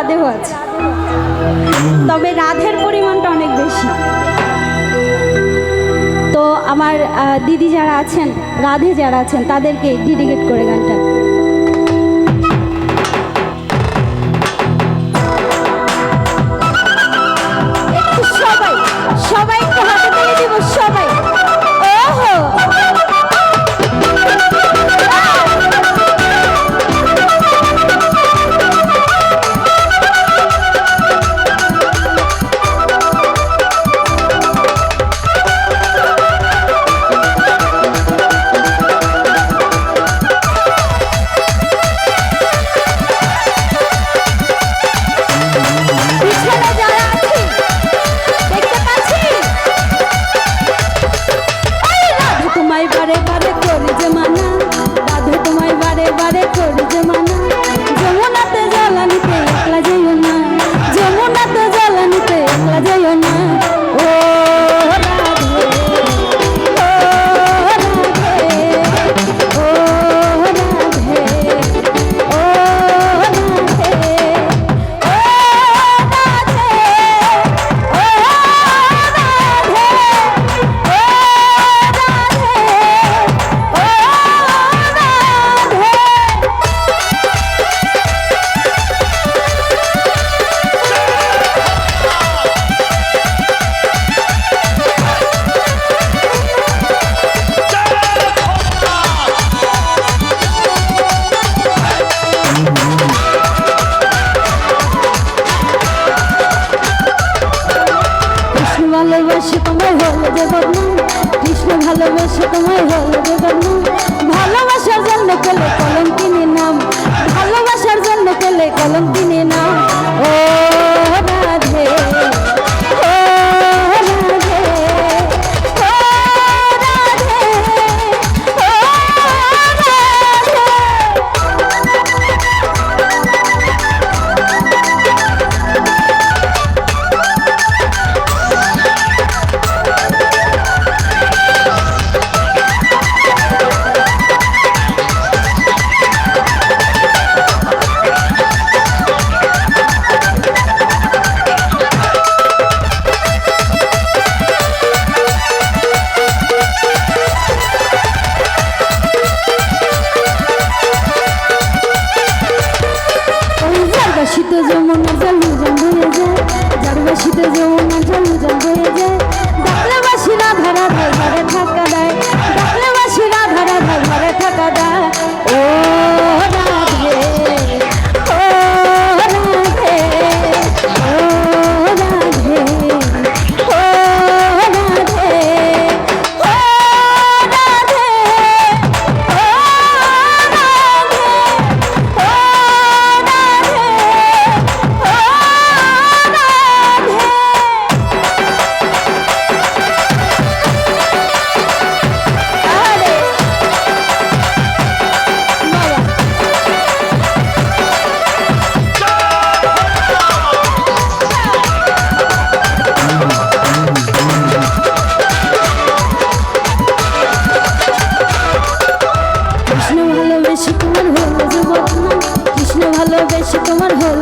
রাধেও আছে তবে রাধের পরিমাণটা অনেক বেশি। তো আমার দিদি যারা আছেন, রাধে যারা আছেন, তাদেরকে ডেডিকেট করে গানটা। হলদে বদনু কৃষ্ণ ভালোবেসে তোমায় হলদে বদনু ভালোবাসার জন্য পেলে কলঙ্কিনী নাম? ভালোবাসার জন্য পেলে কলঙ্কিনী যেমন জালু জান ধরে যায় যার বাসিতে যেমন ভালোবাসি তোমার হল